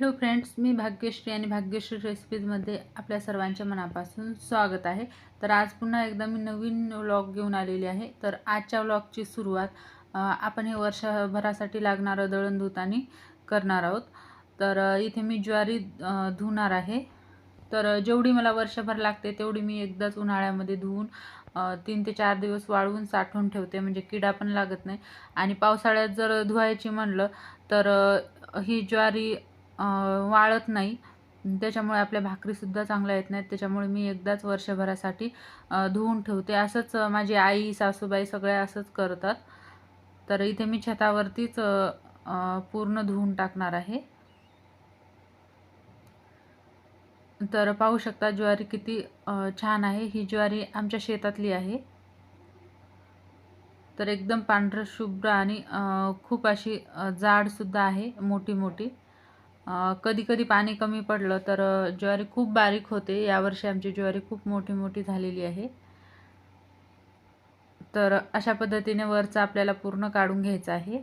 Hello friends मी भाग्यश्री आणि भाग्यश्री रेसिपीजमध्ये आपल्या सर्वांच्या मनापासून स्वागत आहे. तर आज पुन्हा एकदा मी नवीन व्लॉग घेऊन आलेली आहे. तर आजच्या व्लॉगची सुरुवात आपण हे वर्षभरासाठी लागणारं दळणधुतानी करणार आहोत. तर इथे मी ज्वारी धुणार आहे. तर जेवढी मला वर्षभर लागते तेवढी मी एकदाच उन्हाळ्यामध्ये धुवून तीन ते चार दिवस वाळवून साठवून ठेवते म्हणजे किडा पण लागत नाही. आणि पावसाळ्यात जर धुवायची म्हणलं तर ही ज्वारी वाळत नाही. त्याच्यामुळे आपल्या भाकरीसुद्धा चांगल्या येत नाहीत. त्याच्यामुळे मी एकदाच वर्षभरासाठी धुवून ठेवते. असंच माझी आई सासूबाई सगळ्या असंच करतात. तर इथे मी छतावरतीच पूर्ण धुवून टाकणार आहे. तर पाहू शकता ज्वारी किती छान आहे. ही ज्वारी आमच्या शेतातली आहे. तर एकदम पांढरं शुभ्र आणि खूप अशी जाडसुद्धा आहे मोठी मोठी कधी कधी पाणी कमी पडलं तर ज्वारी खूप बारीक होते. यावर्षी आमची ज्वारी खूप मोठी मोठी झालेली आहे. तर अशा पद्धतीने वरचं आपल्याला पूर्ण काढून घ्यायचं आहे.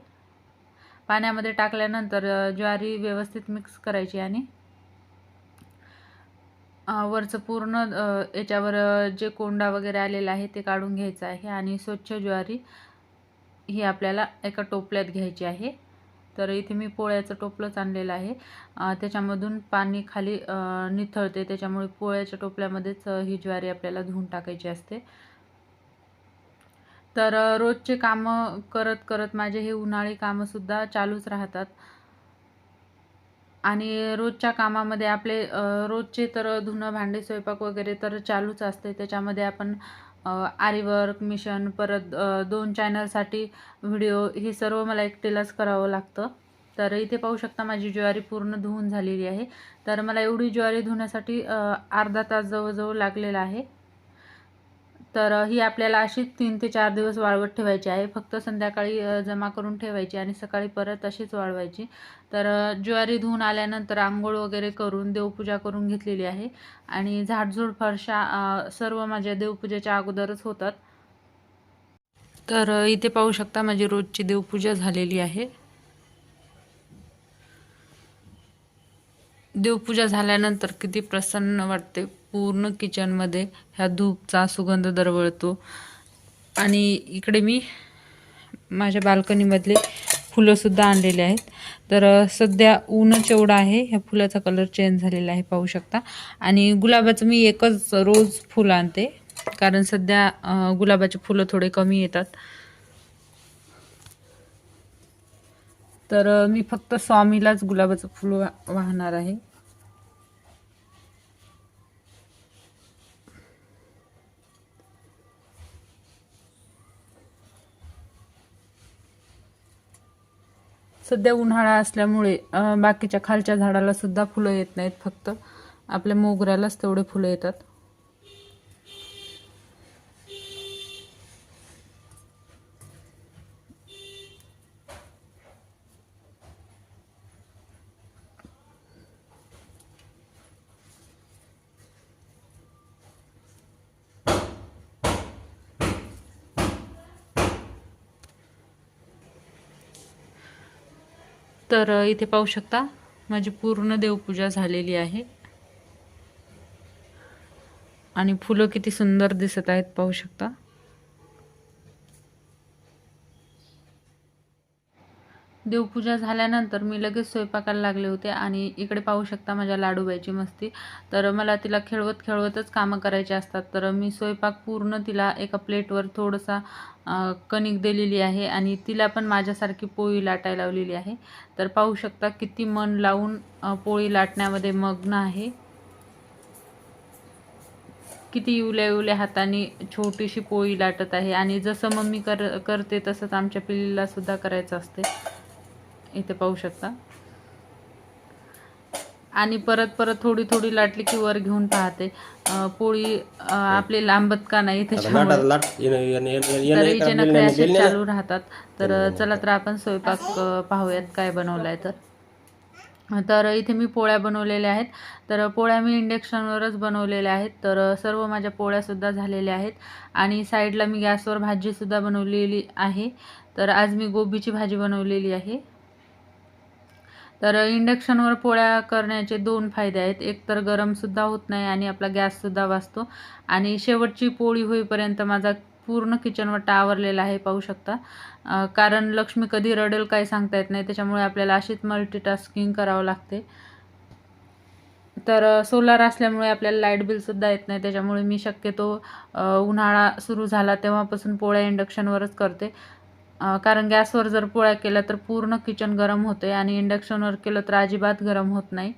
पाण्यामध्ये टाकल्यानंतर ज्वारी व्यवस्थित मिक्स करायची आणि वरचं पूर्ण याच्यावर जे कोंडा वगैरे आलेला आहे ते काढून घ्यायचं आहे. आणि स्वच्छ ज्वारी ही आपल्याला एका टोपल्यात घ्यायची आहे. तर इथे मी पोळ्याचं टोपलंच आणलेलं आहे. त्याच्यामधून पाणी खाली निथळते. त्याच्यामुळे पोळ्याच्या टोपल्यामध्येच ही ज्वारी आपल्याला धुवून टाकायची असते. तर रोजचे कामं करत करत माझे हे उन्हाळी कामंसुद्धा चालूच राहतात. आणि रोजच्या कामामध्ये आपले रोजचे तर धुणं भांडे स्वयंपाक वगैरे तर चालूच असते. त्याच्यामध्ये आपण आरीवर्क मिशन परत दोन चॅनलसाठी व्हिडिओ हे सर्व मला एकटेलाच करावं लागतं. तर इथे पाहू शकता माझी ज्वारी पूर्ण धुवून झालेली आहे. तर मला एवढी ज्वारी धुण्यासाठी अर्धा तास जवळजवळ लागलेला आहे. तर ही आपल्याला अशीच तीन ते चार दिवस वाळवत ठेवायची आहे. फक्त संध्याकाळी जमा करून ठेवायची आणि सकाळी परत अशीच वाळवायची. तर ज्वारी धुवून आल्यानंतर आंघोळ वगैरे करून देवपूजा करून घेतलेली आहे. आणि झाडझूड फरशा सर्व माझ्या देवपूजेच्या अगोदरच होतात. तर इथे पाहू शकता माझी रोजची देवपूजा झालेली आहे. देवपूजा झाल्यानंतर किती प्रसन्न वाटते. पूर्ण किचनमध्ये ह्या धूपचा सुगंध दरवळतो. आणि इकडे मी माझ्या बाल्कनीमधले फुलंसुद्धा आणलेले आहेत. तर सध्या ऊनच एवढं आहे. ह्या फुलाचा कलर चेंज झालेला आहे पाहू शकता. आणि गुलाबाचं मी एकच रोज फुलं आणते. कारण सध्या गुलाबाचे फुलं थोडे कमी येतात. तर मी फक्त स्वामीलाच गुलाबाचं फुलं वा- वाहणार आहे. सध्या उन्हाळा असल्यामुळे बाकीच्या खालच्या झाडाला सुद्धा फुलं येत नाहीत फक्त. आपल्या मोगऱ्यालाच तेवढे फुलं येतात. तर इथे पाहू शकता माझी पूर्ण देवपूजा झालेली आहे. आणि फुलं किती सुंदर दिसत आहेत पाहू शकता. देवपूजा झाल्यानंतर मी लगेच स्वयंपाकाला लागले होते आणि इकडे पाहू शकता माझ्या लाडूबाईची मस्ती. तर मला तिला खेळवत खेळवतच कामं करायची असतात. तर मी स्वयंपाक पूर्ण तिला एका प्लेटवर थोडंसा कणिक दिलेली आहे आणि तिला पण माझ्यासारखी पोळी लाटायला लावलेली आहे. तर पाहू शकता किती मन लावून पोळी लाटण्यामध्ये मग्न आहे. किती इवल्या इवल्या हाताने छोटीशी पोळी लाटत आहे आणि जसं मम्मी कर करते तसंच आमच्या पिल्लीला सुद्धा करायचं असते. इथे पाहू शकता. आणि परत परत थोडी थोडी लाटली की वर घेऊन पाहते. पोळी आपली लांबत का नाही त्याच्यामुळे नखरे असे चालू राहतात. तर चला तर आपण स्वयंपाक पाहूयात काय बनवलाय तर. तर इथे मी पोळ्या बनवलेल्या आहेत. तर पोळ्या मी इंडक्शनवरच बनवलेल्या आहेत. तर सर्व माझ्या पोळ्यासुद्धा झालेल्या आहेत. आणि साईडला मी गॅसवर भाजीसुद्धा बनवलेली आहे. तर आज मी गोबीची भाजी बनवलेली आहे. तर इंडक्शनवर पोळ्या करण्याचे दोन फायदे आहेत. एक तर गरमसुद्धा होत नाही आणि आपला गॅससुद्धा वाचतो. आणि शेवटची पोळी होईपर्यंत माझा पूर्ण किचनवटा आवरलेला आहे पाहू शकता. कारण लक्ष्मी कधी रडेल काही सांगता येत नाही त्याच्यामुळे आपल्याला अशीच मल्टीटास्किंग करावं लागते. तर सोलार असल्यामुळे आपल्याला लाइट बिलसुद्धा येत नाही त्याच्यामुळे मी शक्यतो उन्हाळा सुरू झाला तेव्हापासून पोळ्या इंडक्शनवरच करते. कारण गॅसवर जर पोळ्या केल्या तर पूर्ण किचन गरम होते आणि इंडक्शनवर केलं तर अजिबात गरम होत नाही.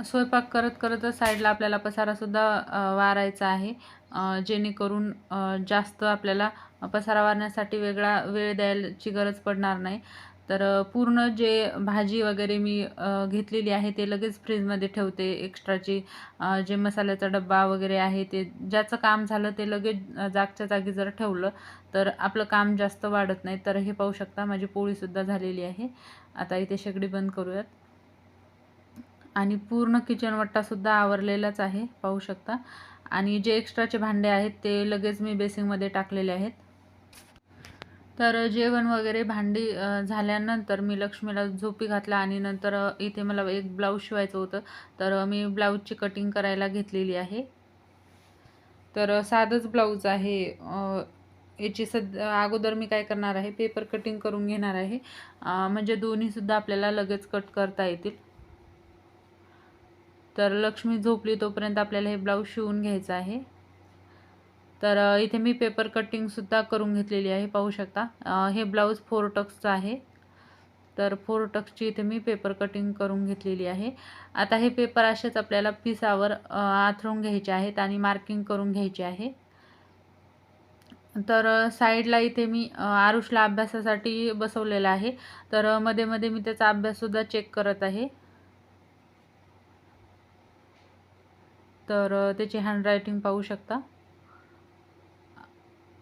स्वयंपाक करत करतच साईडला आपल्याला पसारासुद्धा वारायचा आहे. जेणेकरून जास्त आपल्याला पसारा वारण्यासाठी वेगळा वेळ द्यायची गरज पडणार नाही. तर पूर्ण जे भाजी वगैरे मी घेतलेली आहे ते लगेच फ्रीजमध्ये ठेवते. एक्स्ट्राची जे मसाल्याचा डब्बा वगैरे आहे ते ज्याचं काम झालं ते लगेच जागच्या जागी जर ठेवलं तर आपलं काम जास्त वाढत नाही. तर हे पाहू शकता माझी पोळीसुद्धा झालेली आहे. आता इथे शेगडी बंद करूयात. आणि पूर्ण किचन वट्टासुद्धा आवरलेलाच आहे पाहू शकता. आणि जे एक्स्ट्राचे भांडे आहेत ते लगेच मी बेसिंगमध्ये टाकलेले आहेत. तर जेवण वगैरे भांडी झाल्यानंतर मी लक्ष्मीला झोपी घातला आणि नंतर इथे मला एक ब्लाऊज शिवायचं होतं. तर मी ब्लाऊजची कटिंग करायला घेतलेली आहे. तर साधंच ब्लाऊज आहे. याची सद अगोदर मी काय करणार आहे पेपर कटिंग करून घेणार आहे. म्हणजे दोन्हीसुद्धा आपल्याला लगेच कट करता येतील. तर लक्ष्मी झोपली तोपर्यंत आपल्याला हे ब्लाऊज शिवून घ्यायचं आहे. तर इथे मी पेपर कटिंगसुद्धा करून घेतलेली आहे पाहू शकता. हे ब्लाऊज फोर टक्सचं आहे. तर फोर टक्सची इथे मी पेपर कटिंग करून घेतलेली आहे. आता हे पेपर असेच आपल्याला पिसावर आथरून घ्यायचे आहेत आणि मार्किंग करून घ्यायचे आहे. तर साईडला इथे मी आरुषला अभ्यासासाठी बसवलेलं आहे. तर मध्ये मध्ये मी त्याचा अभ्याससुद्धा चेक करत आहे. तर त्याची हँडरायटिंग पाहू शकता.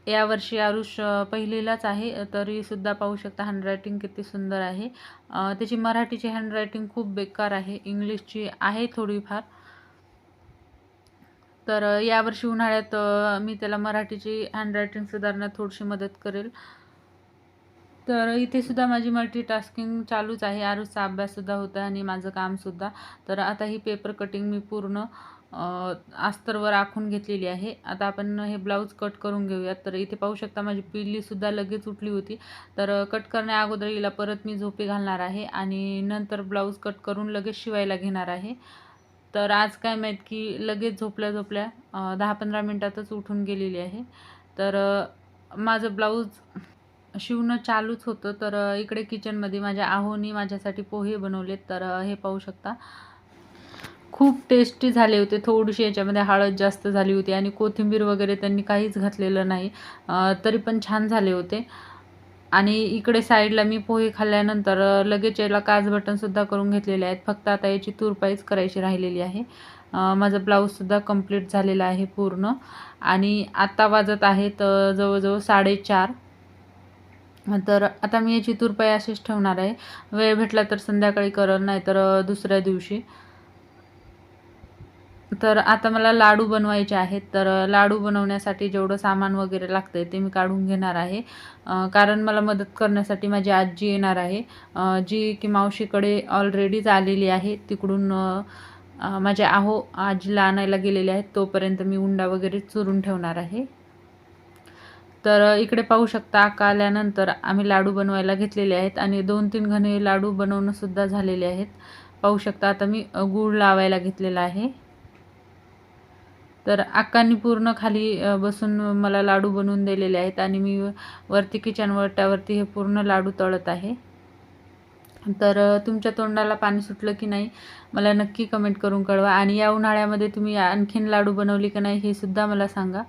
यावर्षी आरुष पहिलीलाच आहे तरीसुद्धा पाहू शकता हँडरायटिंग किती सुंदर आहे. त्याची मराठीची हँडरायटिंग खूप बेकार आहे इंग्लिशची आहे थोडीफार. तर यावर्षी उन्हाळ्यात मी त्याला मराठीची हँडरायटिंग सुधारण्यात थोडीशी मदत करेल. तर इथे सुद्धा माझी मल्टीटास्किंग चालूच आहे आरुषचा अभ्याससुद्धा होता आणि माझं कामसुद्धा. तर आता ही पेपर कटिंग मी पूर्ण अस्तरवर आखून घेतलेली आहे. आता आपण हे ब्लाऊज कट करून घेऊयात. तर इथे पाहू शकता माझी पिल्लीसुद्धा लगेच उठली होती. तर कट करण्या अगोदर हिला परत मी झोपे घालणार आहे आणि नंतर ब्लाऊज कट करून लगेच शिवायला घेणार आहे. तर आज काय माहीत की लगेच झोपल्या झोपल्या दहा पंधरा मिनटातच उठून गेलेली आहे. तर माझं ब्लाऊज शिवणं चालूच होतं. तर इकडे किचनमध्ये माझ्या आहोनी माझ्यासाठी पोहे बनवलेत. तर हे पाहू शकता. खूप टेस्टी झाले होते. थोडीशी याच्यामध्ये हळद जास्त झाली होती आणि कोथिंबीर वगैरे त्यांनी काहीच घातलेलं नाही. तरी पण छान झाले होते. आणि इकडे साईडला मी पोहे खाल्ल्यानंतर लगेच याला काज बटनसुद्धा करून घेतलेले आहेत. फक्त आता याची तुरपाईच करायची राहिलेली आहे. माझा माझं ब्लाऊजसुद्धा कंप्लीट झालेला आहे पूर्ण. आणि आत्ता वाजत आहेत जवळजवळ साडेचार. तर आता मी याची तुरपाई अशीच ठेवणार आहे. वेळ भेटला तर संध्याकाळी करल नाही तर दुसऱ्या दिवशी. तर आता मला लाडू बनवायचे आहेत. तर लाडू बनवण्यासाठी जेवढं सामान वगैरे लागतं आहे ते मी काढून घेणार आहे. कारण मला मदत करण्यासाठी माझी आजी येणार आहे. जी की मावशीकडे ऑलरेडीच आलेली आहे. तिकडून माझे आहो आजीला आणायला गेलेले आहेत. तोपर्यंत मी उंडा वगैरे चुरून ठेवणार आहे. तर इकडे पाहू शकता आका आल्यानंतर आम्ही लाडू बनवायला घेतलेले आहेत. आणि दोन तीन घणे लाडू बनवणंसुद्धा झालेले आहेत. पाहू शकता आता मी गूळ लावायला घेतलेला आहे. तर अक्कांनी पूर्ण खाली बसून मला लाडू बनवून दिलेले आहेत आणि मी वरती किचन वट्यावरती हे पूर्ण लाडू तळत आहे. तर तुमच्या तोंडाला पाणी सुटलं की नाही मला नक्की कमेंट करून कळवा. आणि या उन्हाळ्यामध्ये तुम्ही आणखीन लाडू बनवली की नाही हे सुद्धा मला सांगा.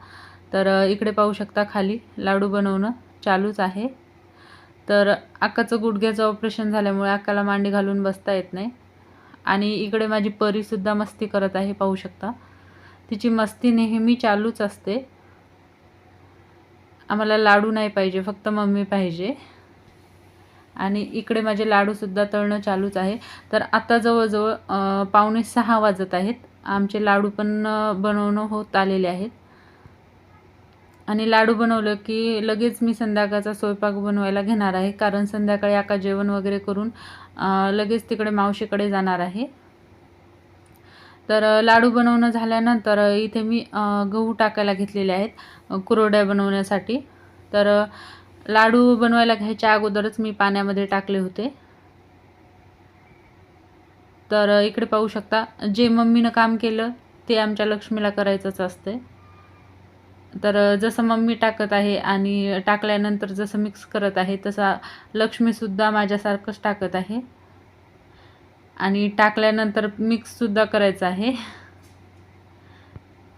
तर इकडे पाहू शकता खाली लाडू बनवणं चालूच आहे. तर अक्काचं गुडघ्याचं ऑपरेशन झाल्यामुळे अक्काला मांडी घालून बसता येत नाही. आणि इकडे माझी परीसुद्धा मस्ती करत आहे पाहू शकता. तिची मस्ती नेहमी चालूच असते. आम्हाला लाडू नाही पाहिजे फक्त मम्मी पाहिजे. आणि इकडे माझे लाडूसुद्धा तळणं चालूच आहे. तर आता जवळजवळ पावणे सहा वाजत आहेत. आमचे लाडू पण बनवणं होत आलेले आहेत. आणि लाडू बनवलं की लगेच मी संध्याकाळचा स्वयंपाक बनवायला घेणार आहे. कारण संध्याकाळी आका जेवण वगैरे करून लगेच तिकडे मावशीकडे जाणार आहे. तर लाडू बनवणं झाल्यानंतर इथे मी गहू टाकायला घेतलेले आहेत कुरड्या बनवण्यासाठी. तर लाडू बनवायला घ्यायच्या अगोदरच मी पाण्यामध्ये टाकले होते. तर इकडे पाहू शकता जे मम्मीनं काम केलं ते आमच्या लक्ष्मीला करायचंच असते तर जसं मम्मी टाकत आहे आणि टाकल्यानंतर जसं मिक्स करत आहे तसा लक्ष्मीसुद्धा माझ्यासारखंच टाकत आहे. आणि टाकल्यानंतर मिक्ससुद्धा करायचं आहे.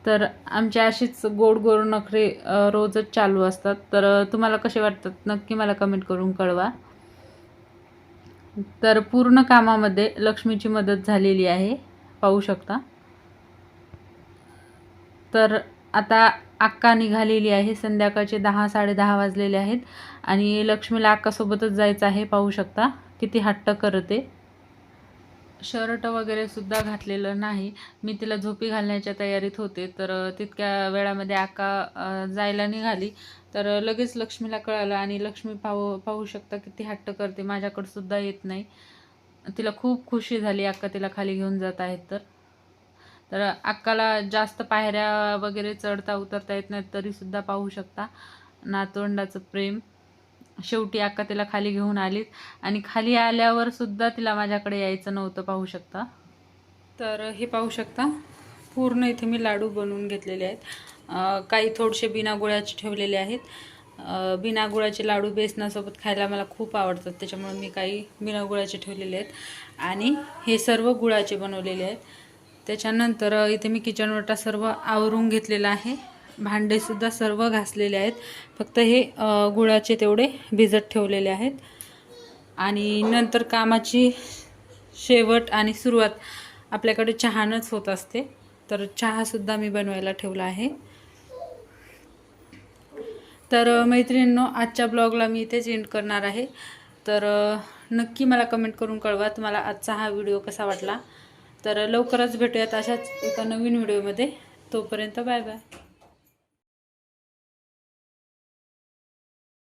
तर आमची अशीच गोड गोड नखरे रोजच चालू असतात. तर तुम्हाला कसे वाटतात? नक्की मला कमेंट करून कळवा. तर पूर्ण कामामध्ये लक्ष्मीची मदत झालेली आहे. पाहू शकता. तर आता अक्का निघालेली आहे. संध्याकाळचे दहा साडेदहा वाजलेले आहेत. आणि लक्ष्मीला अक्कासोबतच जायचं आहे. पाहू शकता किती हट्ट करते. शर्ट वगैरे सुद्धा घातलेलं नाही. मी तिला झोपी घालण्याच्या तयारीत होते. तर तितक्या वेळामध्ये अक्का जायला निघाली. तर लगेच लक्ष्मीला कळालं आणि लक्ष्मी पाहू पाहू शकता किती हट्ट करते. माझ्याकडंसुद्धा येत नाही. तिला खूप खुशी झाली. अक्का तिला खाली घेऊन जात आहेत तर. तर अक्काला जास्त पायऱ्या वगैरे चढता उतरता येत नाहीत तरीसुद्धा पाहू शकता. नातोंडाचं प्रेम. शेवटी अक्का तिला खाली घेऊन आलीत. आणि खाली आल्यावर सुद्धा तिला माझ्याकडे यायचं नव्हतं पाहू शकता? तर हे पाहू शकता पूर्ण इथे मी लाडू बनवून घेतलेले आहेत. काही थोडेसे बिना गुळाचे ठेवलेले आहेत. बिना गुळाचे लाडू बेसनासोबत खायला मला खूप आवडतात त्याच्यामुळे मी काही बिना गुळाचे ठेवलेले आहेत. आणि हे सर्व गुळाचे बनवलेले आहेत. त्याच्यानंतर इथे मी किचन वाटा सर्व आवरून घेतलेला आहे. भांडेसुद्धा सर्व घासलेले आहेत. फक्त हे गुळाचे तेवढे भिजत ठेवलेले आहेत. आणि नंतर कामाची शेवट आणि सुरुवात आपल्याकडे चहानंच होत असते. तर चहासुद्धा मी बनवायला ठेवला आहे. तर मैत्रिणींनो आजच्या ब्लॉगला मी इथेच एंड करणार आहे. तर नक्की मला कमेंट करून कळवा तुम्हाला आजचा हा व्हिडिओ कसा वाटला. तर लवकरच भेटूयात अशाच एका नवीन व्हिडिओमध्ये तोपर्यंत बाय बाय.